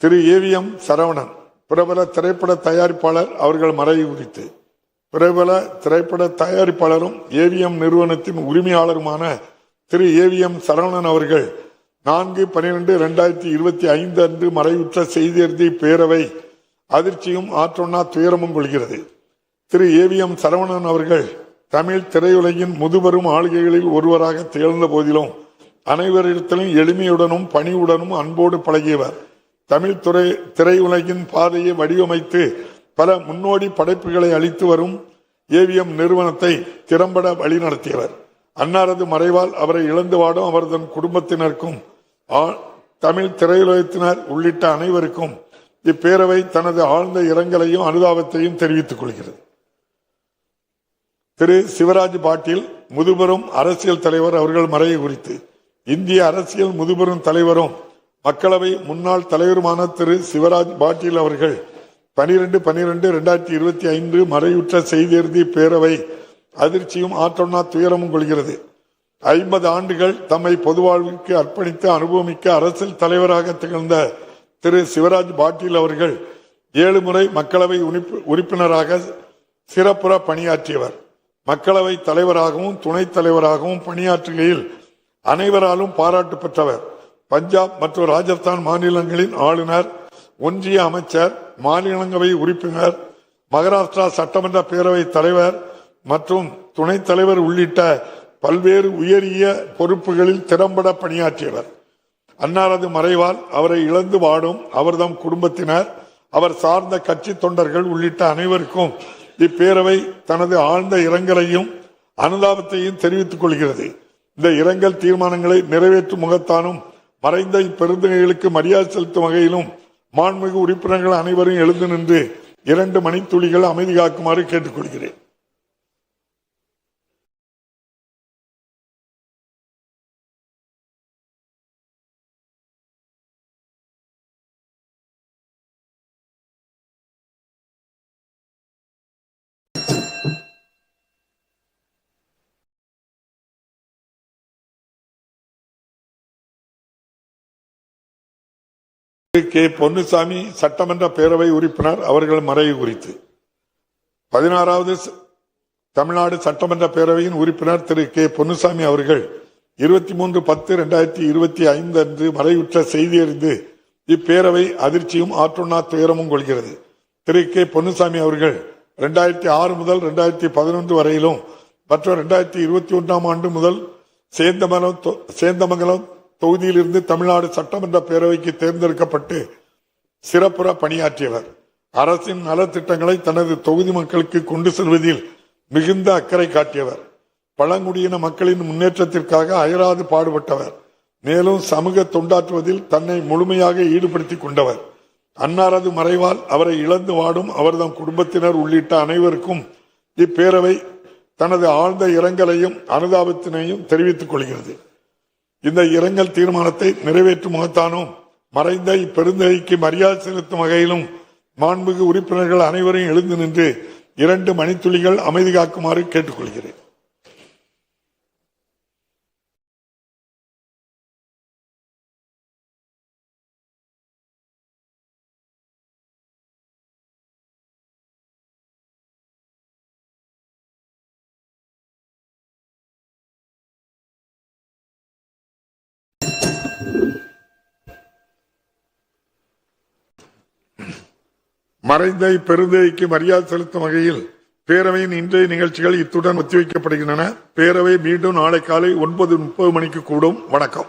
திரு AVM Saravanan பிரபல திரைப்பட தயாரிப்பாளர் அவர்கள் மறைவு குறித்து. பிரபல திரைப்பட தயாரிப்பாளரும் ஏவிஎம் நிறுவனத்தின் உரிமையாளருமான திரு ஏவிஎம் சரவணன் அவர்கள் நான்கு பனிரெண்டு இரண்டாயிரத்தி இருபத்தி ஐந்து அன்று மறைவுற்ற செய்தியறிதி பேரவை அதிர்ச்சியும் ஆற்றொன்னா துயரமும் கொள்கிறது. திரு ஏவிஎம் சரவணன் அவர்கள் தமிழ் திரையுலகின் முதுபெரும் ஆளுகைகளில் ஒருவராக திகழ்ந்த போதிலும் அனைவரிடத்திலும் எளிமையுடனும் பணிவுடனும் அன்போடு பழகியவர். தமிழ் துறை திரையுலகின் பாதையை வடிவமைத்து பல முன்னோடி படைப்புகளை அளித்து வரும் ஏவிஎம் நிறுவனத்தை திறம்பட வழிநடத்தியவர். அன்னாரது மறைவால் அவரை இழந்து வாடும் அவரது குடும்பத்தினருக்கும் ஆ- தமிழ் திரையுலகத்தினர் உள்ளிட்ட அனைவருக்கும் இப்பேரவை தனது ஆழ்ந்த இரங்கலையும் அனுதாபத்தையும் தெரிவித்துக் கொள்கிறது. திரு. சிவராஜ் பாட்டீல் முதுபெரும் அரசியல் தலைவர் அவர்கள் மறைவு குறித்து இந்திய அரசியல் முதுபெரும் தலைவரும் மக்களவை முன்னாள் தலைவருமான திரு சிவராஜ் பாட்டீல் அவர்கள் பனிரெண்டு பனிரெண்டு இரண்டாயிரத்தி இருபத்தி ஐந்து மறையுற்ற செய்தியறுதி பேரவை அதிர்ச்சியும் ஆற்றொன்னா துயரமும் கொள்கிறது. ஐம்பது ஆண்டுகள் தம்மை பொதுவாழ்விற்கு அர்ப்பணித்து அனுபவமிக்க அரசியல் தலைவராக திகழ்ந்த திரு சிவராஜ் பாட்டீல் அவர்கள் ஏழு முறை மக்களவை உறுப்பினராக சிறப்புற பணியாற்றியவர். மக்களவை தலைவராகவும் துணைத் தலைவராகவும் பணியாற்றுகையில் அனைவராலும் பாராட்டு பெற்றவர். பஞ்சாப் மற்றும் ராஜஸ்தான் மாநிலங்களின் ஆளுநர் ஒன்றிய அமைச்சர் மாநிலங்களவை உறுப்பினர் மகாராஷ்டிரா சட்டமன்ற பேரவை தலைவர் மற்றும் துணைத் தலைவர் உள்ளிட்ட பல்வேறு உயரிய பொறுப்புகளில் திறம்பட பணியாற்றியவர். அன்னாரது மறைவால் அவரை இழந்து வாடும் அவர்தம் குடும்பத்தினர் அவர் சார்ந்த கட்சி தொண்டர்கள் உள்ளிட்ட அனைவருக்கும் இப்பேரவை தனது ஆழ்ந்த இரங்கலையும் அனுதாபத்தையும் தெரிவித்துக் கொள்கிறது. இந்த இரங்கல் தீர்மானங்களை நிறைவேற்றும் முகத்தானும் மறைந்த இப்பெருந்தகைகளுக்கு மரியாதை செலுத்தும் வகையிலும் மாண்புமிகு உறுப்பினர்கள் அனைவரும் எழுந்து நின்று இரண்டு மணித்துளிகள் அமைதி காக்குமாறு கேட்டுக்கொள்கிறேன். கே பொன்னுசாமி சட்டமன்ற பேரவை உறுப்பினர் அவர்கள் மறைவு குறித்து. பதினாறாவது தமிழ்நாடு சட்டமன்ற பேரவையின் உறுப்பினர் திரு கே பொன்னுசாமி அவர்கள் இருபத்தி மூன்று பத்து இரண்டாயிரத்தி இருபத்தி ஐந்து அன்று மறைவுற்ற செய்தி அறிந்து இப்பேரவை அதிர்ச்சியும் ஆற்றுண்ணா துயரமும் கொள்கிறது. திரு கே பொன்னுசாமி அவர்கள் இரண்டாயிரத்தி ஆறு முதல் இரண்டாயிரத்தி பதினொன்று வரையிலும் மற்றும் இரண்டாயிரத்தி இருபத்தி ஒன்றாம் ஆண்டு முதல் சேந்தமலம் சேந்தமங்கலம் தொகுதியிலிருந்து தமிழ்நாடு சட்டமன்ற பேரவைக்கு தேர்ந்தெடுக்கப்பட்டு சிறப்புற பணியாற்றியவர். அரசின் நலத்திட்டங்களை தனது தொகுதி மக்களுக்கு கொண்டு செல்வதில் மிகுந்த அக்கறை காட்டியவர். பழங்குடியின மக்களின் முன்னேற்றத்திற்காக அயராது பாடுபட்டவர். மேலும் சமூக தொண்டாற்றுவதில் தன்னை முழுமையாக ஈடுபடுத்தி கொண்டவர். அன்னாரது மறைவால் அவரை இழந்து வாடும் அவர்தம் குடும்பத்தினர் உள்ளிட்ட அனைவருக்கும் இப்பேரவை தனது ஆழ்ந்த இரங்கலையும் அனுதாபத்தினையும் தெரிவித்துக் கொள்கிறது. இந்த இரங்கல் தீர்மானத்தை நிறைவேற்றும் முகத்தானும் மறைந்த இப்பெருந்தகைக்கு மரியாதை செலுத்தும் வகையிலும் மாண்புகு உறுப்பினர்கள் அனைவரையும் எழுந்து நின்று இரண்டு மணித்துளிகள் அமைதி காக்குமாறு கேட்டுக்கொள்கிறேன். மறைந்த பெருந்தைக்கு மரியாதை செலுத்தும் வகையில் பேரவையின் இன்றைய நிகழ்ச்சிகள் இத்துடன் ஒத்திவைக்கப்படுகின்றன. பேரவை மீண்டும் நாளை காலை ஒன்பது முப்பது மணிக்கு கூடும். வணக்கம்.